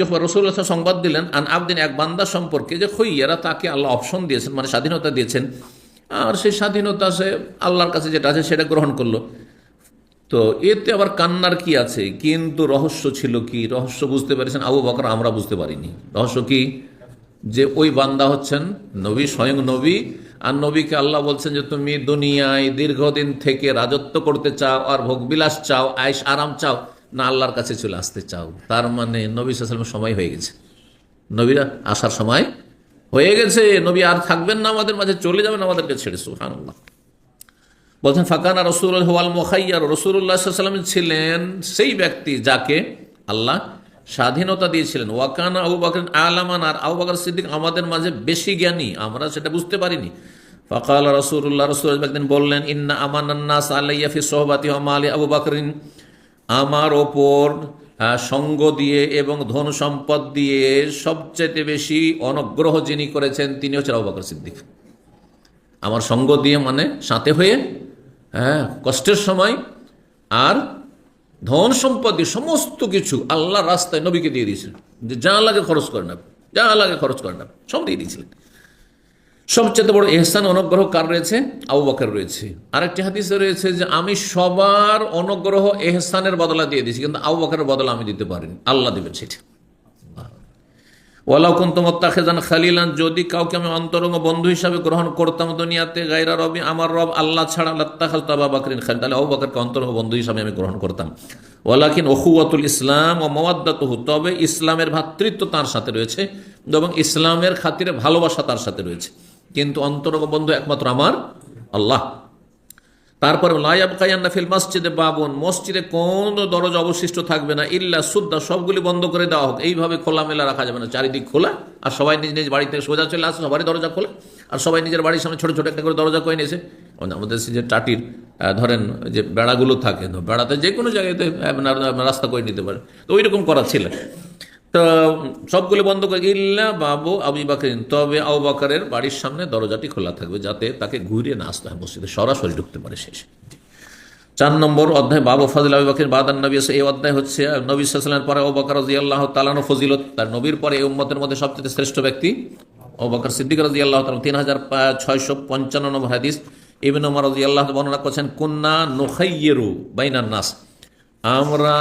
আইয়ফ রসুল সংবাদ দিলেন, আন আবদিন, এক বান্দা সম্পর্কে যে খৈয়ারা তাকে আল্লাহ অপশন দিয়েছেন মানে স্বাধীনতা দিয়েছেন, আর সেই স্বাধীনতা সে আল্লাহর কাছে যেটা আছে সেটা গ্রহণ করল। তো এতে আবার কান্নার কি আছে? কিন্তু রহস্য ছিল কি? রহস্য বুঝতে পেরেছেন আবু বকর, আমরা বুঝতে পারিনি। রহস্য কি? যে ওই বান্দা হচ্ছেন নবী, স্বয়ং নবী, আর নবীকে আল্লাহ বলছেন যে, তুমি দুনিয়ায় দীর্ঘদিন থেকে রাজত্ব করতে চাও, আর ভোগবিলাস চাও আয়স আরাম চাও। না আল্লাহর কাছে চলে আসতে চাও। তার মানে নবী সাল্লামের সময় হয়ে গেছে। নবীরা আসার সময় হয়ে গেছে। নবী আর থাকবেন না আমাদের মাঝে, চলে যাবেন আমাদেরকে ছেড়ে সুহান বলছেন, ফাকানা রসুল হওয়াল মোখাইয়ার। রসুল্লাহ সাল্লাম ছিলেন সেই ব্যক্তি যাকে আল্লাহ স্বাধীনতা দিয়েছিলেন। ওয়াকানা আবু বাকর আলামান, আর আবু বাকর সিদ্দিক আমাদের মাঝে বেশি জ্ঞানী। আমরা সেটা বুঝতে পারিনি। ফকাল রসুল্লাহ রসুল একদিন বললেন, ইন্না আমান্নাস আলাইয়াফি সোহবাতি আলী আবু বাকরিন। আমার ওপর সঙ্গ দিয়ে এবং ধন সম্পদ দিয়ে সবচেয়ে বেশি অনুগ্রহ যিনি করেছেন তিনি হচ্ছেন আবু বাকর সিদ্দিক। আমার সঙ্গ দিয়ে মানে সাথে হয়ে হ্যাঁ কষ্টের সময় আর ধন সম্পত্তি সমস্ত কিছু আল্লাহ রাস্তায় নবীকে দিয়ে দিয়েছিলেন। যে যা লাগে খরচ করেন আপনি, যা লাগে খরচ করেন আপনি, সব দিয়ে দিয়েছিলেন। সবচেয়ে বড় এহসান অনুগ্রহ কার রয়েছে? আবু বকর রয়েছে। আরেকটি হাদিসে রয়েছে যে, আমি সবার অনুগ্রহ এহসানের বদলা দিয়ে দিয়েছি, কিন্তু আবু বকরের বদলা আমি দিতে পারিনি। আল্লাহ দেবেন সেটা। ওয়ালাউ কুনতুম মুত্তাখিজান খালিলান, যদি কাউকে আমি অন্তরঙ্গ বন্ধু হিসাবে গ্রহণ করতাম দুনিয়াতে, গায়রা রবি, আমার রব আল্লাহ ছাড়া লাত্তাখাল তাবা বাকরিন খালিল তাহলে আবু বকরকে অন্তরঙ্গ বন্ধু হিসাবে আমি গ্রহণ করতাম। ওয়ালাকিন ওহুয়াতুল ইসলাম ও মওয়াদ্দাতুহু, তবে ইসলামের ভাতৃত্ব তার সাথে রয়েছে, এবং ইসলামের খাতিরে ভালোবাসা তার সাথে রয়েছে। কিন্তু অন্তরঙ্গ বন্ধু একমাত্র আমার আল্লাহ। তারপরে লায়াব কায়ান্না ফিল মসজিদে বাবন, মসজিদে কোন দরজা অবশিষ্ট থাকবে না, ইল্লা সুদ্দা, সবগুলি বন্ধ করে দেওয়া হোক। এইভাবে খোলামেলা রাখা যাবে না, চারিদিক খোলা, আর সবাই নিজ নিজ বাড়িতে সোজা চলে আসে, সবারই দরজা খোলা, আর সবাই নিজের বাড়ির সামনে ছোটো ছোটো একটা করে দরজা করে নিয়েছে। আমাদের সে যে টাটির ধরেন যে বেড়াগুলো থাকে বেড়াতে যে কোনো জায়গাতে রাস্তা করে নিতে পারে। তো ওই রকম করা ছিল। তো সবগুলো বন্ধ করে ইল্লা বাবু আবু বাকরিন। তবে আবু বাকারের বাড়ির সামনে দরজাটি খোলা থাকবে যাতে তাকে ঘুরিয়ে না আসতে হয় মসজিদে। সরাসরি ঢুকতে পারে শেষে চার নম্বর অধ্যায়, বাবু ফাজিল আবু বাকির বাদান নবী। এই অধ্যায় হচ্ছে, নবী সাল্লামের পরে আবু বকর রাজি আল্লাহ তালানো ফজিলত। তার নবীর পরে এই উম্মতের মধ্যে সবচেয়ে শ্রেষ্ঠ ব্যক্তি আবু বকর সিদ্দিক রাজি আল্লাহ তালাম তিন হাজার ছয়শো পঞ্চান্ন নম্বর হাদিস। ইবিন ওমর রাজি আল্লাহ বর্ণনা করছেন, কুন্না নোখাইয়েরু বাইনান নাস। আমরা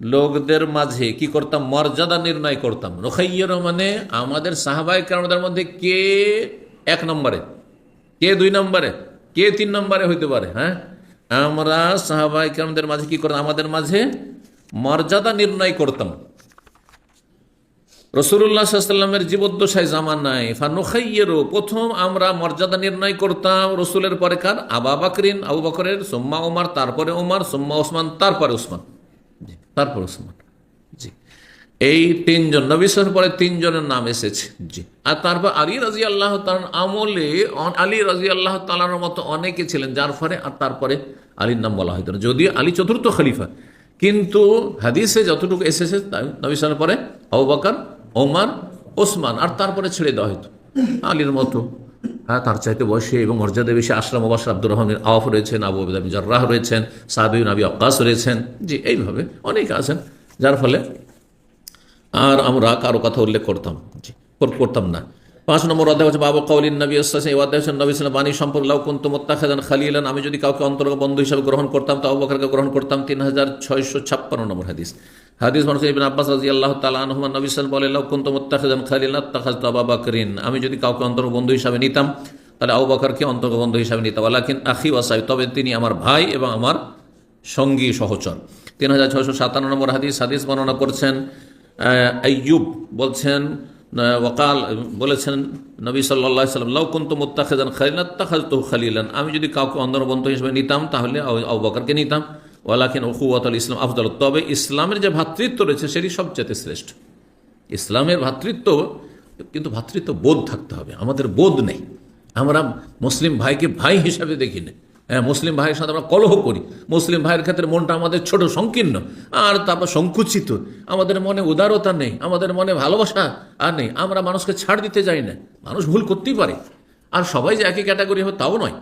লোকদের মাঝে কি করতাম? মর্যাদা নির্ণয় করতাম। নোখাইয়েরু মানে আমাদের সাহাবাই আমাদের মধ্যে কে এক নম্বরে? কে দুই নম্বরে? কে তিন নম্বরে হইতে পারে হ্যাঁ? আমরা সাহাবাই আমাদের মাঝে কি করতাম? আমাদের মাঝে মর্যাদা নির্ণয় করতাম। রসুল্লাহ সাল্লামের জীবদ্দশায় জামান নাই ফানুখাইয়েরও প্রথম আমরা মর্যাদা নির্ণয় করতাম রসুলের পরে কার? আবা বাকরিন, আবু বকরের, সোম্মা ওমার তারপরে ওমার সোম্মা ওসমান তারপরে ওসমান জি তারপর ওসমান। জি। এই তিনজন নবিসের পরে তিনজনের নাম এসেছে। জি। আর তারপর আলী রাজি আল্লাহ আমলে আলী রাজি আল্লাহ তালার মতো অনেকে ছিলেন, যার ফলে আর তারপরে আলীর নাম বলা হয়তো যদিও আলী চতুর্থ খলিফা, কিন্তু হাদিসে যতটুকু এসেছে নবিসের পরে আবু ওমার, ওসমান, আর তারপরে ছেড়ে দেওয়া হয়তো আলীর মতো। হ্যাঁ তার চাইতে বয়সে এবং মর্যাদা বেশি আসলাম ওবাস আব্দুর রহমানের আওয়াফ রয়েছেন, আবু আবি জার্রাহ রয়েছেন সাবিউন আবি আক্কাস রয়েছেন। জি, এইভাবে অনেকে আছেন। যার ফলে আর আমরা কারও কথা উল্লেখ করতাম করতাম না। পাঁচ নম্বর অধ্যায় হচ্ছে বাবু কৌলিন নবী ইসলাম এই অধ্যায় হচ্ছে নবী ইসলাম বাণী সম্পর্ক, লাউ কুন্ত মোত্তাখাদান খালিলান, আমি যদি কাউকে অন্তর্গ বন্ধু হিসাবে গ্রহণ করতাম, তো অবকারকে গ্রহণ করতাম তিন হাজার ছয়শো ছাপ্পান্ন নম্বর হাদিস। হাদিস মানুষ ইবিন আব্বাস রাজি আল্লাহ তালা আনহুমান নবী ইসলাম বলে, লাউ কুন্ত মোত্তাখাদান খালিলান তাখাজ আবা বাকরিন, আমি যদি কাউকে অন্তর্গ বন্ধু হিসাবে নিতাম, তাহলে আবু বকরকে অন্তর্গ বন্ধু হিসাবে নিতাম। আলাকিন আখি ওয়াসাই তবে তিনি আমার ভাই এবং আমার সঙ্গী সহচর। তিন হাজার ছয়শো সাতান্ন নম্বর হাদিস হাদিস বর্ণনা করছেন আইয়ুব বলছেন ওকাল বলেছেন নবী সাল্লাহ সাল্লাম, লাউ কুন্তু মুত্তাখাজান খালিলান তাখাজ তো খালিলান। আমি যদি কাউকে অন্ধবন্ধ হিসেবে নিতাম, তাহলে আবু নিতাম। ওয়ালাকিন ওকুয়াত ইসলাম আফদল। তবে ইসলামের যে ভাতৃত্ব রয়েছে, সেটি সবচেয়ে শ্রেষ্ঠ। ইসলামের ভ্রাতৃত্ব কিন্তু ভ্রাতৃত্ব বোধ থাকতে হবে। আমাদের বোধ নেই। আমরা মুসলিম ভাইকে ভাই হিসাবে দেখি না মুসলিম ভাইয়ের সাথে আমরা কলহ করি। মুসলিম ভাইয়ের ক্ষেত্রে মনটা আমাদের ছোট, সংকীর্ণ। আর তারপর সংকুচিত। আমাদের মনে উদারতা নেই, আমাদের মনে ভালোবাসা আর নেই। আমরা মানুষকে ছাড় দিতে যাই না। মানুষ ভুল করতেই পারে। আর সবাই যে একই ক্যাটাগরি হবে তাও নয়।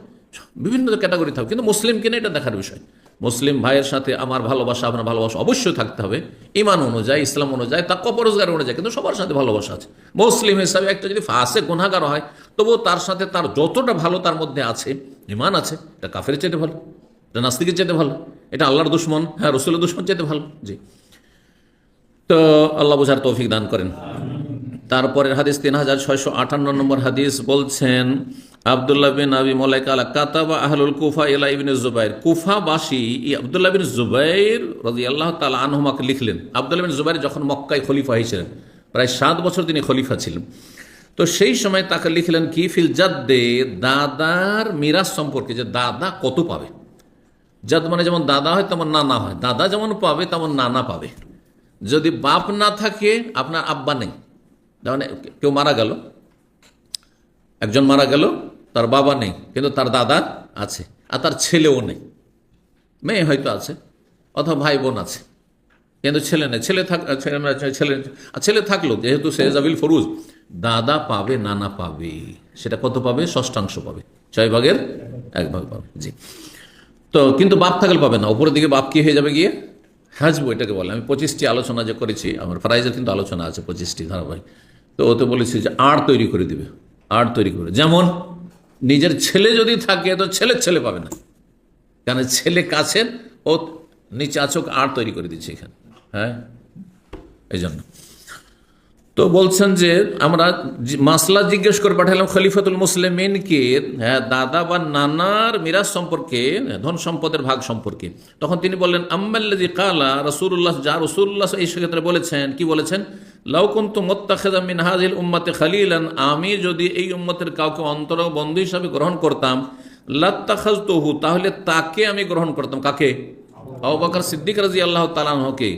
বিভিন্ন ক্যাটাগরি থাকবে কিন্তু মুসলিম কিনা এটা দেখার বিষয়। মুসলিম ভাইয়ের সাথে আমার ভালোবাসা, আপনার ভালোবাসা অবশ্যই থাকতে হবে। ইমান অনুযায়ী, ইসলাম অনুযায়ী তা কপরোজগার অনুযায়ী, কিন্তু সবার সাথে ভালোবাসা আছে। মুসলিম হিসাবে একটা যদি ফাঁসে গুণাগার হয়, তবুও তার সাথে তার যতটা ভালো তার মধ্যে আছে ইমান আছে, এটা কাফের চাইতে ভালো, এটা নাস্তিকের চাইতে ভালো, এটা আল্লাহর দুশ্মন হ্যাঁ রসুলের দুশ্মন চাইতে ভালো, জি। তো আল্লাহ বোঝার তৌফিক দান করেন। তারপরের হাদিস তিন হাজার ছয়শো আটান্ন নম্বর হাদিস বলছেন, আবদুল্লাহ বিন আবি আলা কাতাবা আহলুল কুফা ইলা ইবিন জুবাইর। কুফাবাসী ই আবদুল্লাহ বিন জুবাইর রাজি আল্লাহ তালা আনহুমাকে লিখলেন। আবদুল্লাহ বিন জুবাইর যখন মক্কায় খলিফা হয়েছিলেন, প্রায় সাত বছর তিনি খলিফা ছিলেন। তো সেই সময় তাকে লিখলেন কি? ফিল জাদ্দে, দাদার মিরাজ সম্পর্কে, যে দাদা কত পাবে? জাদ মানে যেমন দাদা হয়, তেমন নানা হয়। দাদা যেমন পাবে, তেমন নানা পাবে। যদি বাপ না থাকে, আপনার আব্বা নেই। যেমন কেউ মারা গেল। একজন মারা গেল, তার বাবা নেই, কিন্তু তার দাদা আছে, আর তার ছেলেও নেই। মেয়ে হয়তো আছে, অথবা ভাই বোন আছে। কিন্তু ছেলে নেই। ছেলে থাক ছেলে ছেলে থাকল, যেহেতু শেহজাবিল ফরুজ। দাদা পাবে, নানা পাবে। সেটা কত পাবে? ষষ্ঠাংশ পাবে। ছয় ভাগের এক ভাগ পাবে। জি। তো কিন্তু বাপ থাকলে পাবে না। উপরের দিকে বাপ কি হয়ে যাবে গিয়ে? হাজবো এটাকে বলে। আমি পঁচিশটি আলোচনা যে করেছি, আমার প্রাইজের কিন্তু আলোচনা আছে পঁচিশটি ধারাবাহিক। তো ওতে বলেছি যে আর্ট তৈরি করে দিবে। আর্ট তৈরি করে। যেমন নিজের ছেলে যদি থাকে, তো ছেলের ছেলে পাবে না। কারণ ছেলে কাছের, ও নিচে আচক আর্ট তৈরি করে দিচ্ছে এখানে। হ্যাঁ? এই জন্য তো বলছেন যে আমরা মাসলা জিজ্ঞেস করে পাঠালাম খলিফাতুল মুসলিমিনকে হ্যাঁ দাদা বা নানার মিরাজ সম্পর্কে ধন সম্পদের ভাগ সম্পর্কে। তখন তিনি বললেন আম্মাল্লাজি কালা রসুল্লাহ যা রসুল্লাহ এই ক্ষেত্রে বলেছেন, কি বলেছেন? আমি যদি এই উম্মতের কাউকে অন্তর বন্ধু হিসাবে গ্রহণ করতাম তাহলে তাকে আমি গ্রহণ করতাম। কাকে? সিদ্দিক রাজি আল্লাহ তালানহকে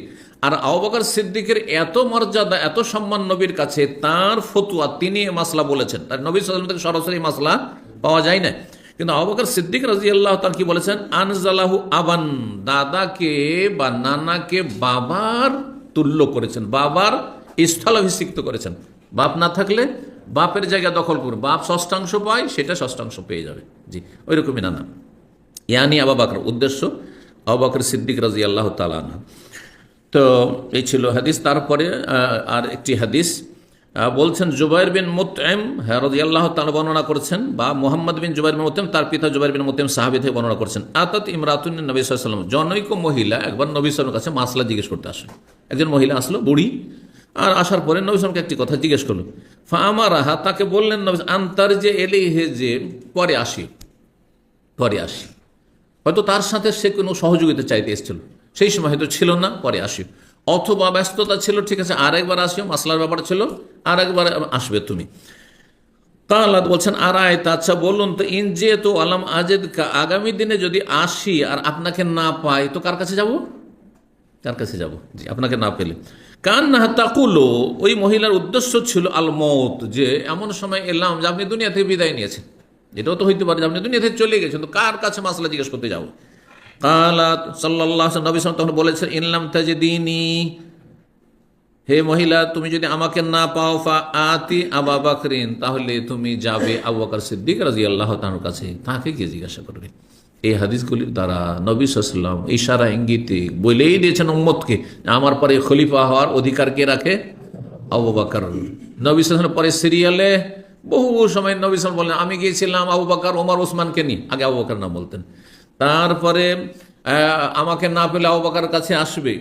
আর আবাকার সিদ্দিকের এত মর্যাদা, এত সম্মান নবীর কাছে, তার ফতুয়া তিনি মাসলা বলেছেন। তার নবী থেকে সরাসরি মাসলা পাওয়া যায় না। কিন্তু আবাকার সিদ্দিক রাজি আল্লাহ তার কি বলেছেন? আনজালাহু আবান, দাদাকে বা নানাকে বাবার তুল্য করেছেন, বাবার স্থলাভিষিক্ত করেছেন। বাপ না থাকলে বাপের জায়গা দখল করবে। বাপ ষষ্ঠাংশ পায়, সেটা ষষ্ঠাংশ পেয়ে যাবে। জি ওই রকমই নানা। ইয়ানি আবা বাকর, উদ্দেশ্য আবু বকর সিদ্দিক রাজি আল্লাহ তালান তো এই ছিল হাদিস। তারপরে আর একটি হাদিস বলছেন জুবাইর বিন মুতএম হ্যাঁ রাজি আল্লাহ তালা বর্ণনা করছেন, বা মোহাম্মদ বিন জুবাইর বিন মুতএম তার পিতা জুবাইর বিন মুতএম সাহাবি থেকে বর্ণনা করছেন। আতাত ইমরাতুন নবী সাল্লাম জনৈক মহিলা একবার নবী সাল্লামের কাছে মাসলা জিজ্ঞেস করতে আসে। একজন মহিলা আসলো, বুড়ি, আর আসার পরে নবী সালামকে একটি কথা জিজ্ঞেস করল ফা আহা তাকে বললেন নবী, আন্তার যে এলে হে যে, পরে আসি পরে আসি। হয়তো তার সাথে সে কোনো সহযোগিতা চাইতে এসেছিল। সেই সময় হয়তো ছিল না, পরে আসি অথবা ব্যস্ততা ছিল, ঠিক আছে, আরেকবার আসিও মাসলার ব্যাপার ছিল, আরেকবার আসবে তুমি। তাহলে বলছেন আর আয়তা আচ্ছা বলুন তো, ইন যে তো আলাম আজেদ আগামী দিনে যদি আসি আর আপনাকে না পাই, তো কার কাছে যাব? কার কাছে যাব? জি, আপনাকে না পেলে। কান না তাকুলো, ওই মহিলার উদ্দেশ্য ছিল আল মৌত যে এমন সময় এলাম যে আপনি দুনিয়া থেকে বিদায় নিয়েছেন। এটাও তো হইতে পারে যে আপনি দুনিয়া থেকে চলে গেছেন, তো কার কাছে মাসলা জিজ্ঞেস করতে যাব? কালাত সাল্লাহ নবী সালাম তখন বলেছেন ইনলাম তাজদিনী, হে মহিলা, তুমি যদি আমাকে না পাও ফা আতি আবা বাকরিন, তাহলে তুমি যাবে আবু সিদ্দিক রাজি আল্লাহ তার কাছে। তাকে গিয়ে জিজ্ঞাসা করবে। এই হাদিসগুলির দ্বারা নবী সাল্লাম ইশারা, ইঙ্গিতে বলেই দিয়েছেন উম্মতকে, আমার পরে খলিফা হওয়ার অধিকার কে রাখে? আবু বাকর। নবী সাল্লামের পরে সিরিয়ালে বহু সময় নবী বলেন, আমি গিয়েছিলাম আবু বাকর ওমর ওসমানকে নিয়ে। আগে আবু বাকর নাম বলতেন। তারপরে আমাকে না পেলে আবু বাকার কাছে আসবে।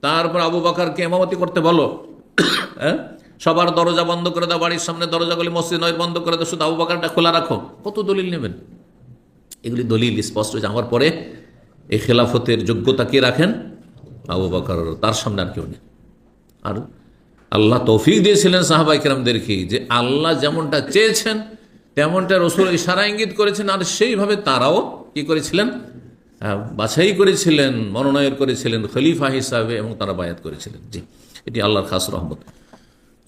তারপর আবু বাকারকে এমামতি করতে বলো। হ্যাঁ? সবার দরজা বন্ধ করে দাও, বাড়ির সামনে দরজাগুলি মসজিদ নয়, বন্ধ করে দাও, শুধু আবু বাকারটা খোলা রাখো। কত দলিল নেবেন? এগুলি দলিল, স্পষ্ট হয়েছে। আমার পরে এই খেলাফতের যোগ্যতা কে রাখেন? আবু বাকর। তার সামনে আর কেউ নেই। আর আল্লাহ তৌফিক দিয়েছিলেন সাহাবাই কেরামদেরকে যে আল্লাহ যেমনটা চেয়েছেন তেমনটা রসুল ইশারা ইঙ্গিত করেছেন, আর সেইভাবে তারাও কি করেছিলেন? বাছাই করেছিলেন, মনোনয়ন করেছিলেন, খলিফা হিসাবে, এবং তারা বায়াত করেছিলেন। জি, এটি আল্লাহর খাস রহমত।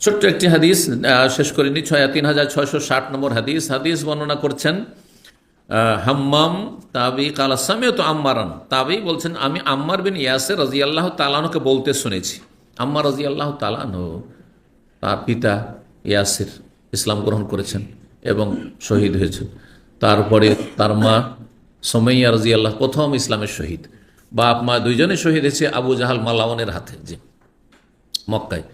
ছোট্ট একটি হাদিস শেষ করিনি, ছয়, তিন হাজার ছয়শো ষাট নম্বর হাদিস। হাদিস বর্ণনা করছেন হাম্মাম তাবি কালা সামিও তো আম্মারান। তাবি বলছেন, আমি আম্মার বিন ইয়াসের রাজি আল্লাহ তালানকে বলতে শুনেছি। আম্মার রাজি আল্লাহ তালানো তার পিতা ইয়াসির ইসলাম গ্রহণ করেছেন। এবং শহীদ হয়েছেন তারপরে তার মা সোমাইয়া রাজি আল্লাহ প্রথম ইসলামের শহীদ। বাপ, মা দুইজনে শহীদ হয়েছে আবু জাহাল মালাওয়ানের হাতে যে মক্কায়।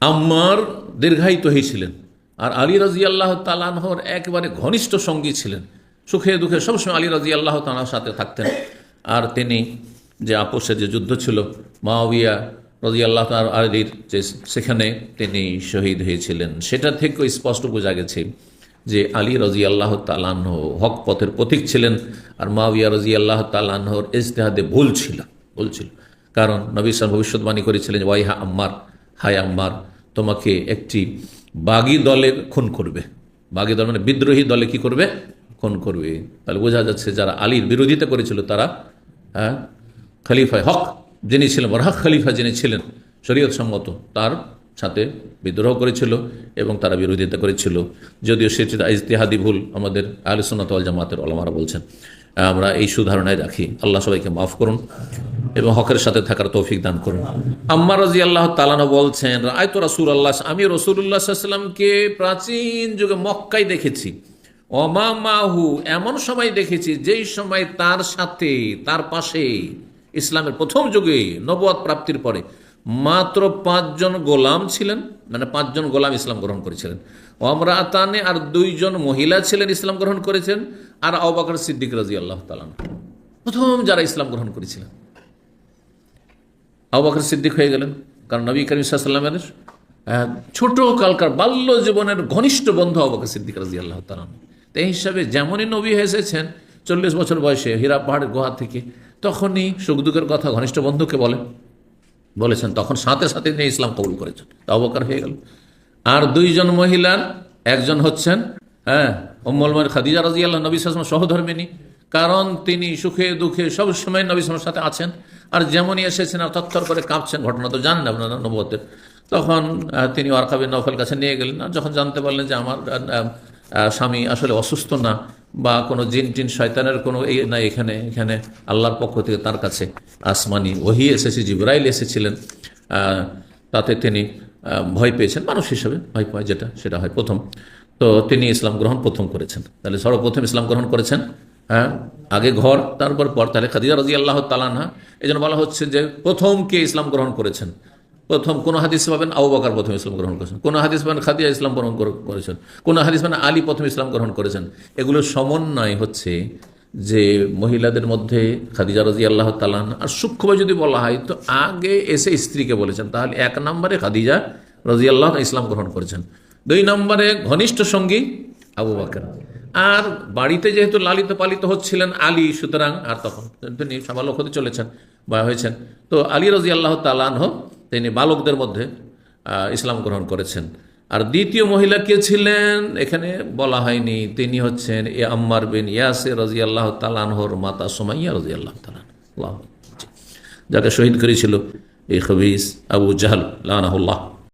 আম্মার দীর্ঘায়িত হয়েছিলেন আর আলী রাজি আল্লাহ তালানহর একবারে ঘনিষ্ঠ সঙ্গী ছিলেন। সুখে দুঃখে সবসময় আলী রাজি আল্লাহ তালার সাথে থাকতেন। আর তিনি যে আপোষের যে যুদ্ধ ছিল, মাওয়িয়া রাজি আল্লাহ আলীর যে সেখানে তিনি শহীদ হয়েছিলেন। সেটা থেকেও স্পষ্ট বোঝা গেছে যে আলী রাজি আল্লাহ তালাহ হক পথের প্রতীক ছিলেন আর মাওয়িয়া রাজি আল্লাহ তালাহর ইজতেহাদে ভুল ছিল ভুল ছিল। কারণ নবী ইসলাম ভবিষ্যৎবাণী করেছিলেন ওয়াইহা আম্মার, হায় আম্মার, তোমাকে একটি বাগী দলে খুন করবে। বাগী দল মানে বিদ্রোহী দলে কি করবে? খুন করবে। তাহলে বোঝা যাচ্ছে যারা আলীর বিরোধিতা করেছিল তারা হ্যাঁ খলিফায় হক যিনি ছিলেন, বরহাক খলিফা যিনি ছিলেন শরীয়ত সম্মত তার সাথে বিদ্রোহ করেছিল এবং তারা বিরোধিতা করেছিল। যদিও সেটি ইজতেহাদি ভুল আমাদের আলোচনাত জামাতের অলমারা বলছেন। আমরা এই সুধারণায় রাখি। আল্লাহ সবাইকে মাফ করুন এবং হকের সাথে থাকার তৌফিক দান করুন। আম্মা রাজি আল্লাহ তালানা বলছেন আয় তো রাসুল আল্লাহ আমি রসুল্লাহ সাল্লামকে প্রাচীন যুগে মক্কায় দেখেছি। অমা মাহু, এমন সময় দেখেছি যেই সময় তার সাথে, তার পাশে ইসলামের প্রথম যুগে নবদ প্রাপ্তির পরে মাত্র পাঁচজন গোলাম ছিলেন মানে পাঁচজন গোলাম ইসলাম গ্রহণ করেছিলেন। অমরা আতানে আর দুইজন মহিলা ছিলেন ইসলাম গ্রহণ করেছেন, আর আবাকর সিদ্দিক রাজি আল্লাহ তালান প্রথম যারা ইসলাম গ্রহণ করেছিলেন। আবাকর সিদ্দিক হয়ে গেলেন, কারণ নবী করিম সাল্লামের ছোট কালকার বাল্য জীবনের ঘনিষ্ঠ বন্ধু আবাকর সিদ্দিক রাজি আল্লাহ তালান তো এই হিসাবে যেমনই নবী এসেছেন, চল্লিশ বছর বয়সে হীরা পাহাড়ের গুহা থেকে, তখনই সুখ দুঃখের কথা ঘনিষ্ঠ বন্ধুকে বলেন বলেছেন, তখন সাথে সাথে তিনি ইসলাম কবুল করেছেন। অবকার হয়ে গেল। আর দুইজন মহিলার, একজন হচ্ছেন হ্যাঁ ওম্মলমের খাদিজা রাজি আল্লাহ নবী সালাম সহধর্মিনী। কারণ তিনি সুখে দুঃখে সব সময় নবী সালামের সাথে আছেন, আর যেমনই এসেছেন, আর তত্তর করে কাঁপছেন, ঘটনা তো জানেন আপনারা নবতের তখন তিনি ওয়ারকাবিন নফেল কাছে নিয়ে গেলেন, আর যখন জানতে পারলেন যে আমার স্বামী আসলে অসুস্থ না বা কোনো জিন টিন শয়তানের কোনো না এখানে এখানে আল্লাহর পক্ষ থেকে তার কাছে আসমানি ওহি এসেছে, জিব্রাইল এসেছিলেন তাতে তিনি ভয় পেয়েছেন, মানুষ হিসেবে ভয় পায় যেটা, সেটা হয় প্রথম। তো তিনি ইসলাম গ্রহণ প্রথম করেছেন। তাহলে সর্বপ্রথম ইসলাম গ্রহণ করেছেন হ্যাঁ আগে ঘর, তারপর পর, তাহলে খাদিজা রাজি আল্লাহ তালানহা এই জন্য বলা হচ্ছে যে প্রথম কে ইসলাম গ্রহণ করেছেন? প্রথম কোন হাদিস পাবেন আবু বকর প্রথম ইসলাম গ্রহণ করেছেন। কোন হাদিস পাবেন খাদিয়া ইসলাম গ্রহণ করেছেন। কোন হাদিস পাবেন আলী প্রথম ইসলাম গ্রহণ করেছেন। এগুলো সমন্বয় হচ্ছে যে মহিলাদের মধ্যে খাদিজা রাজি আল্লাহ তালান আর সূক্ষ্মভাবে যদি বলা হয়, তো আগে এসে স্ত্রীকে বলেছেন। তাহলে এক নম্বরে খাদিজা রাজি আল্লাহ ইসলাম গ্রহণ করেছেন। দুই নম্বরে ঘনিষ্ঠ সঙ্গী আবু বাকর। আর বাড়িতে যেহেতু লালিত পালিত হচ্ছিলেন আলী, সুতরাং আর তখন তিনি সাবালক হতে চলেছেন বা হয়েছেন। তো আলী রাজি আল্লাহ তালানহ তিনি বালকদের মধ্যে ইসলাম গ্রহণ করেছেন। আর দ্বিতীয় মহিলা কে ছিলেন? এখানে বলা হয়নি। তিনি হচ্ছেন এ আম্মার বিন ইয়াসে রাজি আল্লাহ তালানহর মাতা সোমাইয়া রাজি আল্লাহ তালান যাকে শহীদ করেছিল এই খবিস আবু জাহাল, লানাহুল্লাহ।